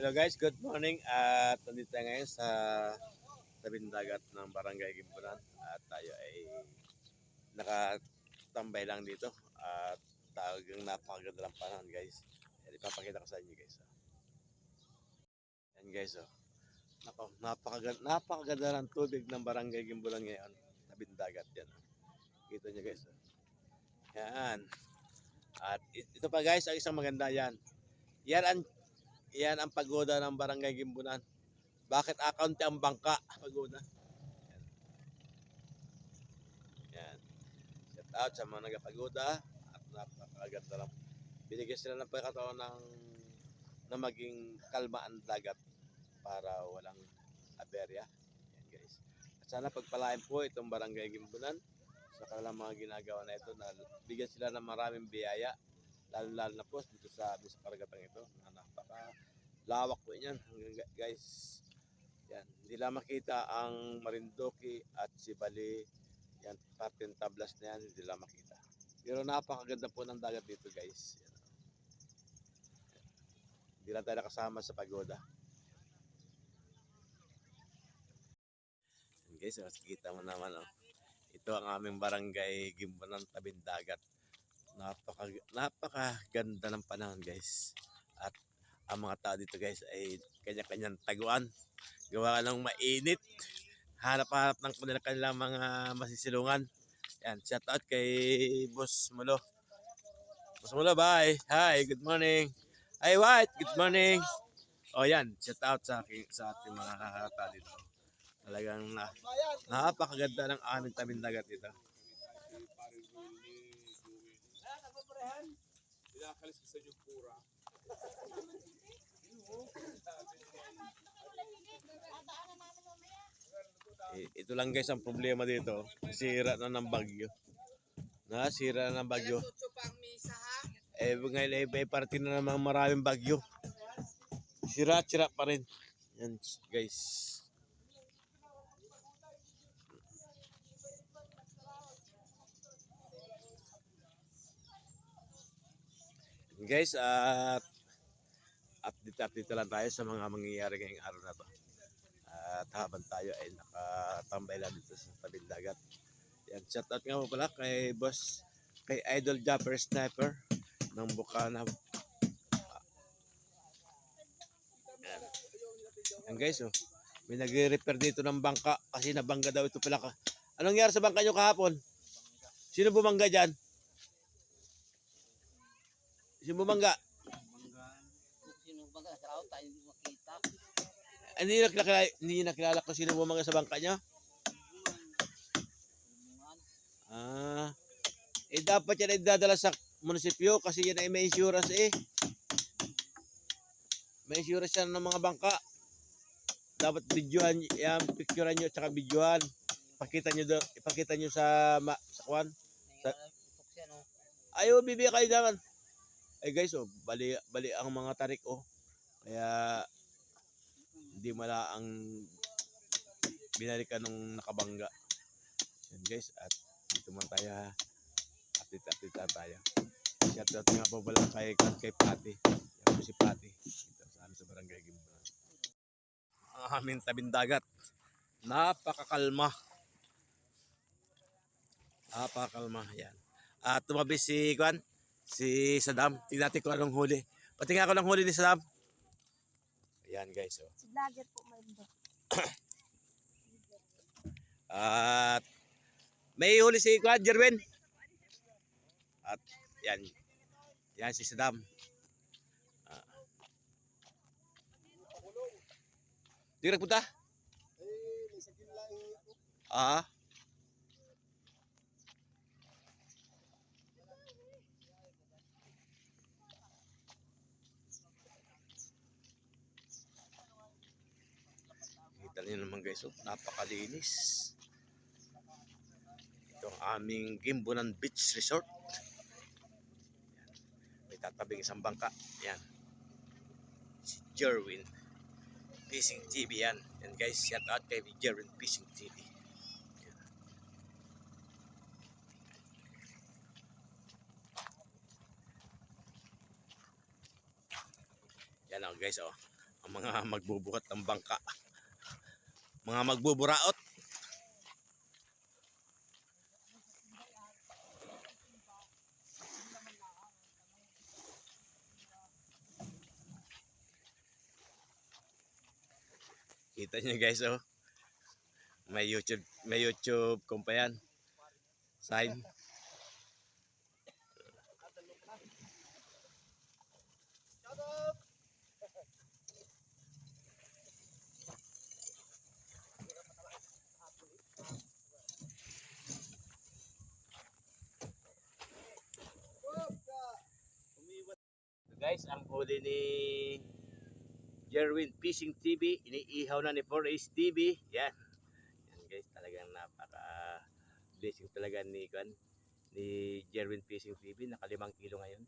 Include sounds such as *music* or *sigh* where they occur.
Hello guys, good morning at nandito tayo ngayon sa tabing dagat ng Barangay Gimbunan at tayo ay nakatambay lang dito at talagang napakaganda ng panahon guys. Yan, ipapakita ko sa inyo guys. oh. Yan guys oh. Napa, napakaganda, napakaganda ng tubig ng Barangay Gimbunan ngayon. Tabing dagat yan. oh. Kita nyo guys. oh. Yan. At it- ito pa guys, ang isang maganda yan. Yan ang yan ang pagoda ng Barangay Gimbunan. Bakit akaunti ang bangka? Pagoda. Yan. Yan. Shout out sa mga nagapagoda at napakaganda lang. Binigyan sila ng pagkataon ng na maging kalma ang dagat para walang aberya. Yan guys. At sana pagpalain po itong Barangay Gimbunan sa kanilang mga ginagawa na ito na bigyan sila ng maraming biyaya lalo-lalo na po dito sa, dito sa karagatang ito. Na napaka lawak po niyan guys. Yan hindi lang makita ang Marindoki at Sibali yan parteng tablas na yan hindi lang makita. Pero napakaganda po ng dagat dito guys. Yan. hindi lang tayo nakasama sa pagoda. Yan guys oh, kita mo naman oh. ito ang aming barangay Gimbunan Tabing Dagat napaka napakaganda ng panahon guys. At ang mga tao dito guys ay kanya-kanyang taguan. Gawa ng mainit. Hanap-hanap ng kanilang kanilang mga masisilungan. Yan shout out kay Boss Mulo. Boss Mulo bye. Hi good morning. Hi White good morning. Oh yan shout out sa aking sa ating mga tao dito. Talagang na, napakaganda ng aming tabing dagat dito Pinakalis ko sa inyo pura. Ito lang guys ang problema dito. Sira na ng bagyo. Nasira na ng bagyo. Eh ngayon eh, may parte na namang maraming bagyo. Sira-sira pa rin. Yan guys. Guys, at update update lang tayo sa mga mangyayari ngayong araw na to. At habang tayo ay nakatambay lang dito sa tabing dagat. Yan, shoutout nga po pala kay boss, kay Idol Japper Sniper ng Bukana. Yan. Guys, oh. May nagre-repair dito ng bangka kasi nabangga daw ito pala. Anong nangyari sa bangka nyo kahapon? Sino bumangga dyan? Sino bumangga? Hindi nyo nakilala, hindi nyo nakilala kung sino bumangga sa bangka? Tulungan. Ah. Eh dapat yan ay dadala sa munisipyo kasi yan ay may insurance eh. May insurance yan ng mga bangka. Dapat videohan, yan, picturean nyo at saka videohan. Pakita nyo, do- ipakita nyo sa, ma, sa kwan. Sa- no. Ayaw, bibigyan kayo naman. Ay guys, oh, bali, bali ang mga tarik, oh. Kaya, hindi mala ang binalikan nung nakabangga. Yan guys, at dito man tayo ha. Update, update tayo. Shout out nga po pala kay, kay Pati. Yan po si Pati. Dito sa sa barangay Gimba. Ang aming tabing dagat. Napakakalma. Napakakalma. Yan. At tumabi si Kwan, si Saddam. Tingnan natin kung anong huli. Patingin ako ng huli ni Saddam. Ayan guys. Oh. Si vlogger po may iba. *coughs* At may huli si Kwan, Jerwin. At yan. Yan si Saddam. Ah. Di ka nagpunta? Ah. Kita niyo naman guys, oh, napakalinis. Ito ang aming Gimbunan Beach Resort. Yan. May tatabing isang bangka. Yan. Si Jerwin. Fishing TV yan. Yan guys, shout out kay Jerwin Fishing TV. Yan. Yan oh, guys oh. ang mga magbubuhat ng bangka. Mga magbuburaot. Kita niyo guys oh. May YouTube, may YouTube kung pa yan. Sign. Guys, ang huli ni Jerwin Fishing TV, iniihaw na ni 4Ace TV. Yan. Yan guys, talagang napaka blessing talaga ni kan ni Jerwin Fishing TV, nakalimang kilo ngayon.